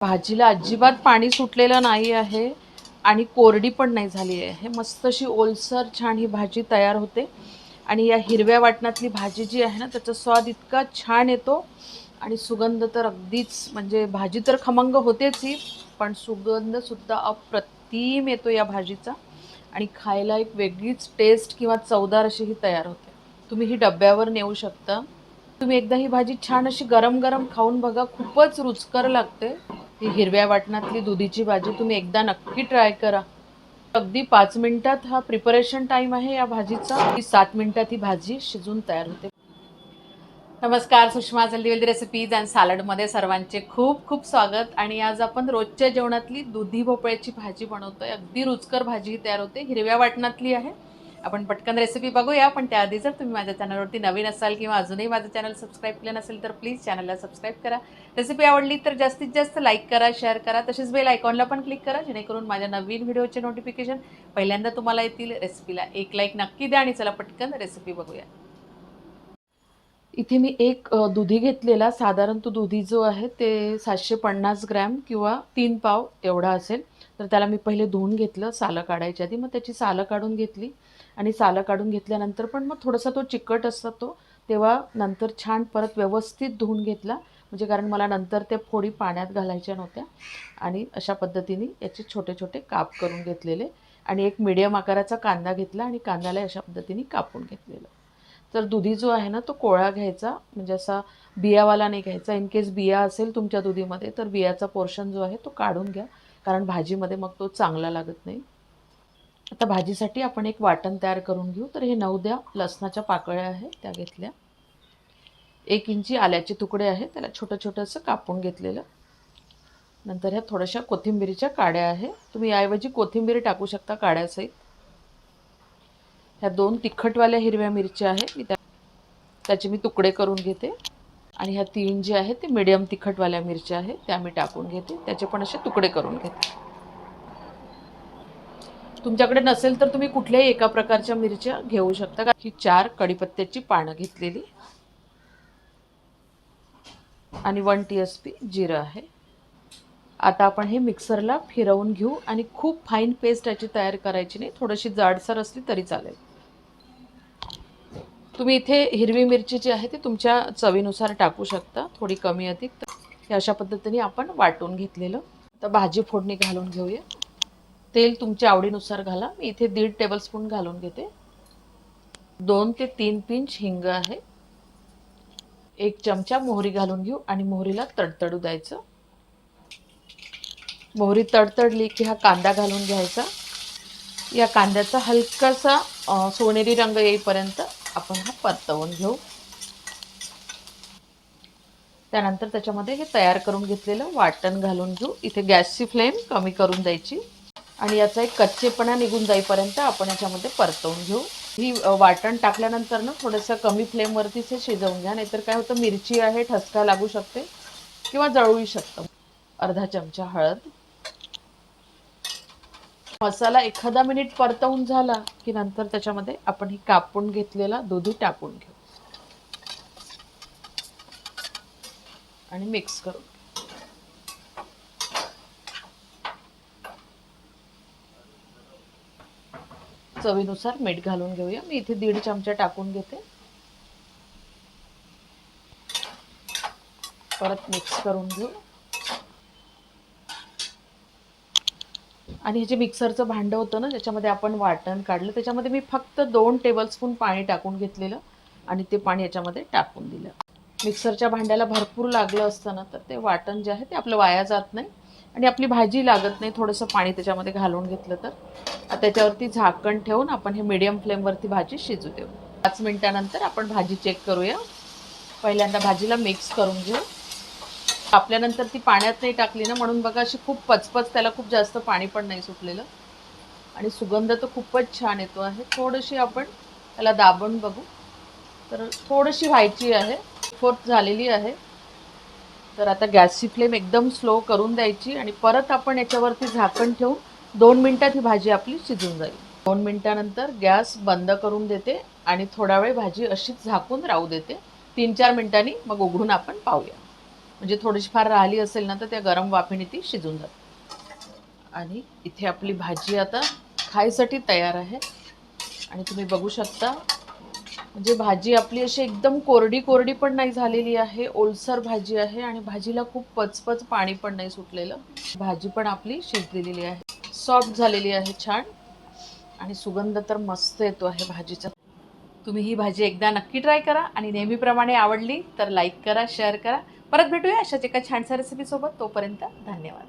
भाजीला अजिबात पाणी सुटलेलं नाही आहे आणि कोरडी पण नाही झाली आहे. मस्त अशी ओलसर छान ही भाजी तयार होते. आणि या हिरव्या वाटणातली भाजी जी आहे ना त्याचा स्वाद इतका छान येतो. आणि सुगंध तर अगदीच म्हणजे भाजी तर खमंग होतेच ही पण सुगंधसुद्धा अप्रतिम येतो या भाजीचा. आणि खायला एक वेगळीच टेस्ट किंवा चवदार अशी ही तयार होते. तुम्ही ही डब्यावर नेऊ शकता. तुम्ही एकदा ही भाजी छान अशी गरम गरम खाऊन बघा खूपच रुचकर लागते. ही हिरव्या वाटणातली दुधीची भाजी तुम्ही एकदा नक्की ट्राय करा. अगदी पाच मिनिटात हा प्रिपरेशन टाइम आहे या भाजीचा. ही सात मिनिटात ही भाजी शिजून तयार होते. नमस्कार सुषमा जल्दीवेल्दी रेसिपीज अँड सॅलडमध्ये सर्वांचे खूप खूप स्वागत. आणि आज आपण रोजच्या जेवणातली दुधी भोपळ्याची भाजी बनवतोय. अगदी रुचकर भाजी तयार होते. हिरव्या वाटणातली आहे. आपण पटकन रेसिपी बघूया पण त्याआधी जर तुम्ही माझ्या चॅनलवरती नवीन असाल किंवा अजूनही माझं चॅनल सबस्क्राईब केलं नसेल तर प्लीज चॅनलला सबस्क्राईब करा. रेसिपी आवडली तर जास्तीत जास्त लाईक करा शेअर करा तसेच बेल आयकॉनला पण क्लिक करा जेणेकरून माझ्या नवीन व्हिडिओचे नोटिफिकेशन पहिल्यांदा तुम्हाला येतील. रेसिपीला एक लाईक नक्की द्या आणि चला पटकन रेसिपी बघूया. इथे मी एक दुधी घेतलेला. साधारण तो दुधी जो आहे ते सातशे पन्नास ग्रॅम किंवा तीन पाव एवढा असेल. तर त्याला मी पहिले धुवून घेतलं सालं काढायच्या आधी. मग त्याची सालं काढून घेतली. आणि सालं काढून घेतल्यानंतर पण मग थोडासा तो चिकट असतो तो तेव्हा नंतर छान परत व्यवस्थित धुवून घेतला. म्हणजे कारण मला नंतर त्या फोडी पाण्यात घालायच्या नव्हत्या. आणि अशा पद्धतीने याचे छोटे छोटे काप करून घेतलेले. आणि एक मिडियम आकाराचा कांदा घेतला आणि कांद्याला अशा पद्धतीने कापून घेतलेलं. तर दुधी जो आहे ना तो कोळा घ्यायचा. म्हणजे असा बियावाला नाही घ्यायचा. इन केस बिया असेल तुमच्या दुधीमध्ये तर बियाचा पोर्शन जो आहे तो काढून घ्या. कारण भाजीमध्ये मग तो चांगला लागत नाही. आता भाजीसाठी आपण एक वाटण तयार करून घेऊ. तर हे नऊ द्या. लसणाच्या पाकळ्या आहेत त्या घेतल्या. एक इंची आल्याचे तुकडे आहेत. त्याला छोटं छोटंसं कापून घेतलेलं. नंतर ह्या थोड्याशा कोथिंबीरीच्या काड्या आहे तुम्ही याऐवजी कोथिंबीर टाकू शकता काड्यासहित. ह्या दोन तिखटवाल्या हिरव्या मिरच्या आहेत. मी त्या त्याचे मी तुकडे करून घेते. आणि ह्या तीन जे आहेत ते मिडियम तिखटवाल्या मिरच्या आहेत. त्या मी टाकून घेते. त्याचे पण असे तुकडे करून घेते. तुमच्याकडे नसेल तर तुम्ही कुठल्याही एका प्रकारच्या मिरच्या घेऊ शकता. का ही चार कडीपत्त्याची पानं घेतलेली. आणि वन टी एस पी जिरं आहे. आता आपण हे मिक्सरला फिरवून घेऊ आणि खूप फाईन पेस्ट याची तयार करायची नाही. थोडीशी जाडसर असली तरी चालेल. तुम्ही इथे हिरवी मिरची जी आहे ती तुमच्या चवीनुसार टाकू शकता. थोडी कमी अधिक तर हे अशा पद्धतीने आपण वाटून घेतलेलं. तर भाजी फोडणी घालून घेऊया. तेल तुमच्या आवडीनुसार घाला. मी इथे दीड टेबलस्पून घालून घेते. दोन ते तीन पिंच हिंग आहे. एक चमचा मोहरी घालून घेऊ आणि मोहरीला तडतडू द्यायचं. मोहरी तडतडली की हा कांदा घालून घ्यायचा. या कांद्याचा हलकासा सोनेरी रंग येईपर्यंत आपण हा परतवून घेऊ. त्यानंतर त्याच्यामध्ये हे तयार करून घेतलेलं वाटण घालून घेऊ. इथे गॅसची फ्लेम कमी करून द्यायची. आणि याचा एक कच्चेपणा निघून जाईपर्यंत आपण याच्यामध्ये परतवून घेऊ. ही वाटण टाकल्यानंतर ना थोडंसं कमी फ्लेमवरतीच हे शिजवून घ्या नाहीतर काय होतं मिरची आहे ठसका लागू शकते किंवा जळूही शकतं. अर्धा चमचा हळद. मसाला एखादा मिनिट परतवून झाला की नंतर त्याच्यामध्ये आपण ही कापून घेतलेला दुधी टाकून घेऊ. आणि मिक्स करू. चवीनुसार मीठ घालून घेऊया. मी इथे दीड चमचा टाकून घेते. परत मिक्स करून घेऊ. आणि हे जे मिक्सरचं भांडं होतं ना ज्याच्यामध्ये आपण वाटण काढलं त्याच्यामध्ये मी फक्त दोन टेबलस्पून पाणी टाकून घेतलेलं आणि ते पाणी याच्यामध्ये टाकून दिलं. मिक्सरच्या भांड्याला भरपूर लागलं असतं ना तर ते वाटण जे आहे ते आपलं वाया जात नाही. आणि आपली भाजी लागत नाही थोडंसं पाणी त्याच्यामध्ये घालून घेतलं तर. त्याच्यावरती झाकण ठेवून आपण हे मीडियम फ्लेमवरती भाजी शिजू देऊ. पाच मिनिटानंतर आपण भाजी चेक करूया. पहिल्यांदा भाजीला मिक्स करून घेऊ. कापल्यानंतर ती पाण्यात नाही टाकली ना म्हणून बघा अशी खूप पचपच त्याला खूप जास्त पाणी पण नाही सुटलेलं. आणि सुगंध तर खूपच छान येतो आहे. थोडीशी आपण त्याला दाबून बघू. तर थोडीशी व्हायची आहे. फोर्थ झालेली आहे. तर आता गॅसची फ्लेम एकदम स्लो करून द्यायची आणि परत आपण याच्यावरती झाकण ठेवून दोन मिनटात ही भाजी आपली शिजून जाईल. दोन मिनटानंतर गॅस बंद करून देते आणि थोडा वेळ भाजी अशीच झाकून राहू देते. तीन चार मिनिटांनी मग उघडून आपण पाहूया. म्हणजे थोडीशी फार राहिली असेल ना तर त्या गरम वाफेने ती शिजून जाते. आणि इथे आपली भाजी आता खायसाठी तयार आहे. आणि तुम्ही बघू शकता म्हणजे भाजी आपली अशी एकदम कोरडी कोरडी पण नाही झालेली आहे ओलसर भाजी आहे आणि भाजीला खूप पचपच पाणी पण नाही सुटलेलं. भाजी पण आपली शिजलेली आहे. सॉफ्ट झालेली आहे छान. आणि सुगंध तर मस्त येतो आहे भाजीचा. तुम्ही ही भाजी एकदा नक्की ट्राय करा आणि नेहमीप्रमाणे आवडली तर लाईक करा शेअर करा. परत भेटूया अशाच एका छानशा रेसिपीसोबत तोपर्यंत धन्यवाद.